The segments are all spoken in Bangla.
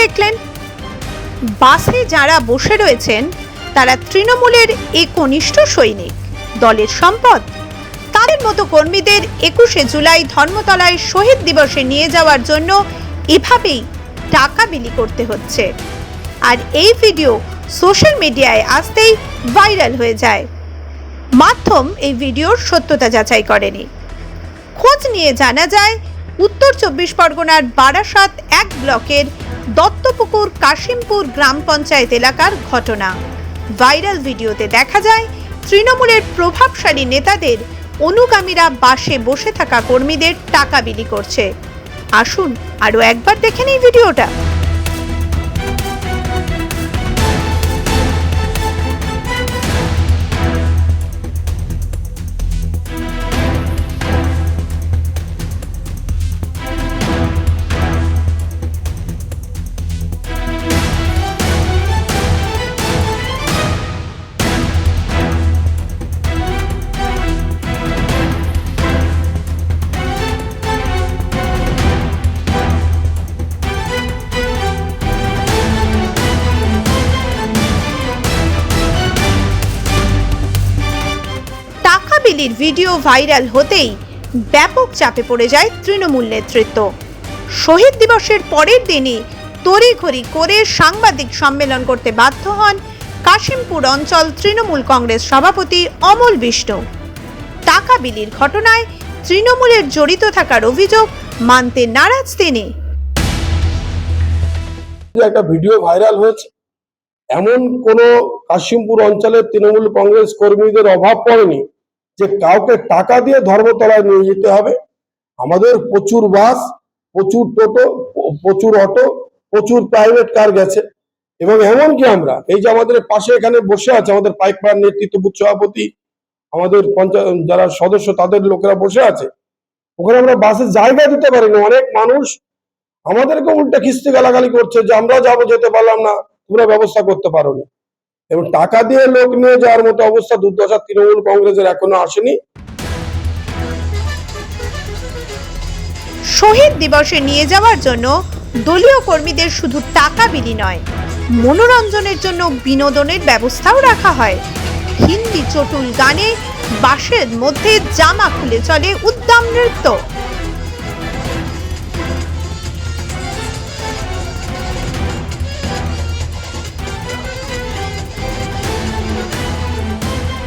দেখলেন। বাসে যারা বসে রয়েছেন, তারা তৃণমূলের একনিষ্ঠ সৈনিক। দলের সম্পদ। তাদের মতো কর্মীদের একুশে জুলাই ধর্মতলায় শহীদ দিবসে নিয়ে যাওয়ার জন্য এভাবেই টাকা বিলি করতে হচ্ছে। আর এই ভিডিও সোশ্যাল মিডিয়ায় আসতেই ভাইরাল হয়ে যায়। মাধ্যম এই ভিডিওর সত্যতা যাচাই করেনি। খোঁজ নিয়ে জানা যায়, উত্তর চব্বিশ পরগনার বারাসাত এক ব্লকের দত্তপুকুর কাশিমপুর গ্রাম পঞ্চায়েত এলাকার ঘটনা। ভাইরাল ভিডিওতে দেখা যায়, তৃণমূলের প্রভাবশালী নেতাদের অনুগামীরা বাসে বসে থাকা কর্মীদের টাকা বিলি করছে। আসুন আরও একবার দেখে নিই ভিডিওটা। টাকা ভিডিও ভাইরাল হতেই ব্যাপক চাপে পড়ে যায় তৃণমূল নেতৃত্ব। শহীদ দিবসের পরের দিনই তড়িঘড়ি করে সাংবাদিক সম্মেলন করতে বাধ্য হন কাশিমপুর অঞ্চল তৃণমূল কংগ্রেস সভাপতি অমল বিষ্ণু টাকা বিলির ঘটনায় তৃণমূলের জড়িত থাকার অভিযোগ মানতে নারাজ তিনি। একটা ভিডিও ভাইরাল হয়েছে। এমন কোন কাশিমপুর অঞ্চলের তৃণমূল কংগ্রেস কর্মীদের অভাব পড়েনি। যে কাউকে টাকা দিয়ে ধর্মতলায় নিয়ে যেতে হবে। আমাদের প্রচুর বাস, প্রচুর টোটো, প্রচুর অটো, প্রচুর প্রাইভেট কার গেছে। এবং এমনকি আমরা, এই যে আমাদের পাশে এখানে বসে আছে আমাদের পাইকপাড়ার নেতৃত্ব বুথ সভাপতি, আমাদের পঞ্চায়েত, যারা সদস্য তাদের লোকেরা বসে আছে। ওখানে আমরা বাসে জায়গা দিতে পারিনি, অনেক মানুষ আমাদেরকে উল্টা খিস্তি গালাগালি করছে যে আমরা যাব যেতে পারলাম না, তোমরা ব্যবস্থা করতে পারোনি। এবং টাকা দিয়ে লোক নিয়ে যাওয়ার মতো অবস্থা দুর্দশা তৃণমূল কংগ্রেসের এখনও আসেনি। শহীদ দিবসে নিয়ে যাওয়ার জন্য দলীয় কর্মীদের শুধু টাকা বিলি নয়, মনোরঞ্জনের জন্য বিনোদনের ব্যবস্থাও রাখা হয়। হিন্দি চটুল গানে বাসের মধ্যে জামা খুলে চলে উদ্দাম নৃত্য।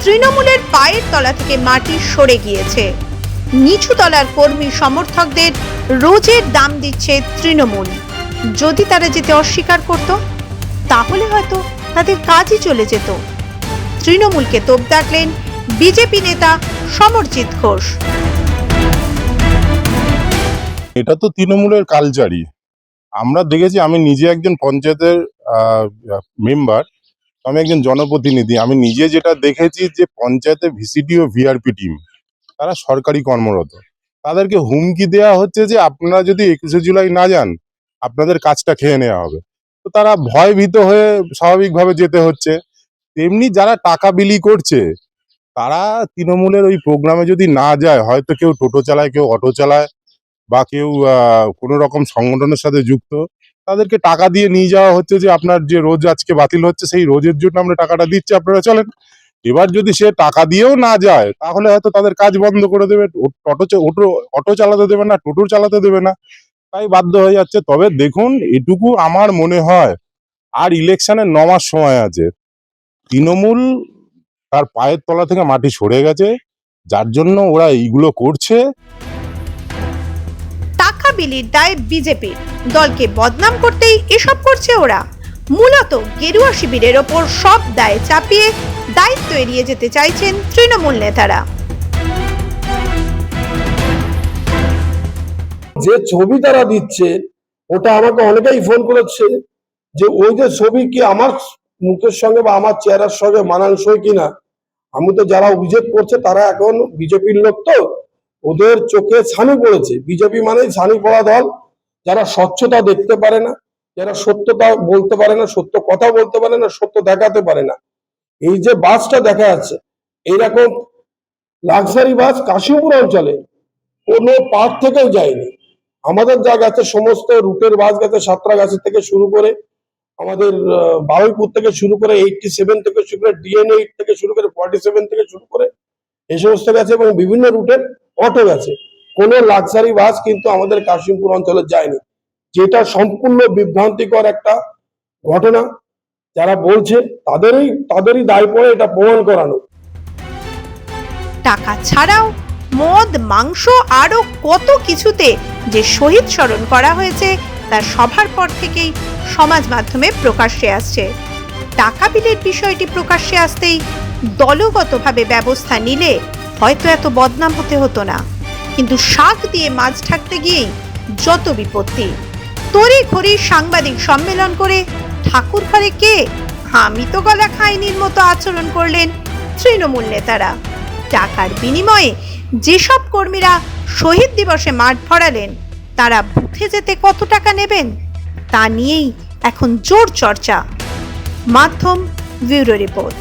তৃণমূলের পায়ের তলা থেকে মাটি সরে গিয়েছে। নিচু তলার কর্মী সমর্থকদের রোজের দাম দিচ্ছে তৃণমূল। যদি তারা যেতে অস্বীকার করত, তাহলে হয়তো তাদের কাজই চলে যেত। তৃণমূলকে তোপ দাগলেন বিজেপি নেতা সমরজিৎ ঘোষ। এটা তো তৃণমূলের কালচারই। আমরা দেখেছি, আমি নিজে একজন পঞ্চায়েতের মেম্বার আমি একজন জনপ্রতিনিধি, আমি নিজে যেটা দেখেছি যে পঞ্চায়েতে ভিসিডি ও ভিআরপি টিম তারা সরকারি কর্মরত। তাদেরকে হুমকি দেওয়া হচ্ছে যে আপনারা যদি একুশে জুলাই না যান, আপনাদের কাজটা খেয়ে নেওয়া হবে। তো তারা ভয়ভীত হয়ে স্বাভাবিকভাবে যেতে হচ্ছে। তেমনি যারা টাকা বিলি করছে, তারা তৃণমূলের ওই প্রোগ্রামে যদি না যায়, হয়তো কেউ টোটো চালায়, কেউ অটো চালায়, বা কেউ কোনো রকম সংগঠনের সাথে যুক্ত তাদেরকে টাকা দিয়ে নিয়ে যাওয়া হচ্ছে যে আপনার যে রোজ আজকে বাতিল হচ্ছে, সেই রোজের জন্য আমরা টাকাটা দিচ্ছি, আপনারা চলেন। এবার যদি সে টাকা দিয়েও না যায়, তাহলে হয়তো তাদের কাজ বন্ধ করে দেবে, অটো অটো অটো চালাতে দেবে না, টোটো চালাতে দেবে না, তাই বাধ্য হয়ে যাচ্ছে। তবে দেখুন, এটুকু আমার মনে হয়, আর ইলেকশনের ন মাস সময় আছে। তৃণমূল তার পায়ের তলা থেকে মাটি সরে গেছে, যার জন্য ওরা এইগুলো করছে। বিলির দায় বিজেপির। দলকে বদনাম করতেই এসব করছে ওরা। মূলত গেরুয়া শিবিরের ওপর সব দায় চাপিয়ে দায়িত্ব এড়িয়ে যেতে চাইছেন তৃণমূল নেতারা। যে ছবি তারা দিচ্ছে, ওটা আমাকে অনেকেই ফোন করেছে যে ওই যে ছবি কি আমার মুখের সঙ্গে বা আমার চেহারার সঙ্গে মানানসই কিনা? আমি তো যারা অভিযোগ করছে তারা এখন বিজেপির লোক তো। ওদের চোখে ছানি পড়েছে। বিজেপি মানেই ছানি পড়া দল। যারা স্বচ্ছতা দেখতে পারে না, যারা সত্যতা বলতে পারে না, সত্য কথা বলতে পারে না, সত্য দেখাতে পারে না। এই যে বাসটা দেখা যাচ্ছে, এইরকম লাক্সারি বাস কাশিমপুর অঞ্চলে কোনো পার্ক থেকেও যায়নি। আমাদের যা গেছে, সমস্ত রুটের বাস গেছে গাছের থেকে শুরু করে আমাদের বারুইপুর থেকে শুরু করে এইটটি সেভেন থেকে শুরু করে ডিএন এইট থেকে শুরু করে ফর্টি সেভেন থেকে শুরু করে এই সমস্ত গেছে এবং বিভিন্ন রুটের অটো গেছে। কোনো লাক্সারি বাস কিন্তু আমাদের কাশিমপুর অঞ্চলে যায়নি। যেটা সম্পূর্ণ বিভ্রান্তিকর একটা ঘটনা। যারা বলছে, তাদেরই তাদেরই দায় পড়ে এটা প্রমাণ করানো। টাকা ছাড়াও মদ, মাংস আরও কত কিছুতে যে শহীদ স্মরণ করা হয়েছে তার সভার পর থেকেই সমাজ মাধ্যমে প্রকাশ্যে আসছে। টাকা বিলের বিষয়টি প্রকাশ্যে আসতেই দলগতভাবে ব্যবস্থা নিলে হয়তো এত বদনাম হতে হতো না। কিন্তু শাক দিয়ে মাছ ঠাকতে গিয়েই যত বিপত্তি। তড়ি ঘড়ি সাংবাদিক সম্মেলন করে ঠাকুর ঘরে কে? আমি তো গলা খাইনির মতো আচরণ করলেন তৃণমূল নেতারা। টাকার বিনিময়ে যেসব কর্মীরা শহীদ দিবসে মাঠ ভরালেন, তারা বুথে যেতে কত টাকা নেবেন? তা নিয়েই এখন জোর চর্চা। মাধ্যম ব্যুরো রিপোর্ট।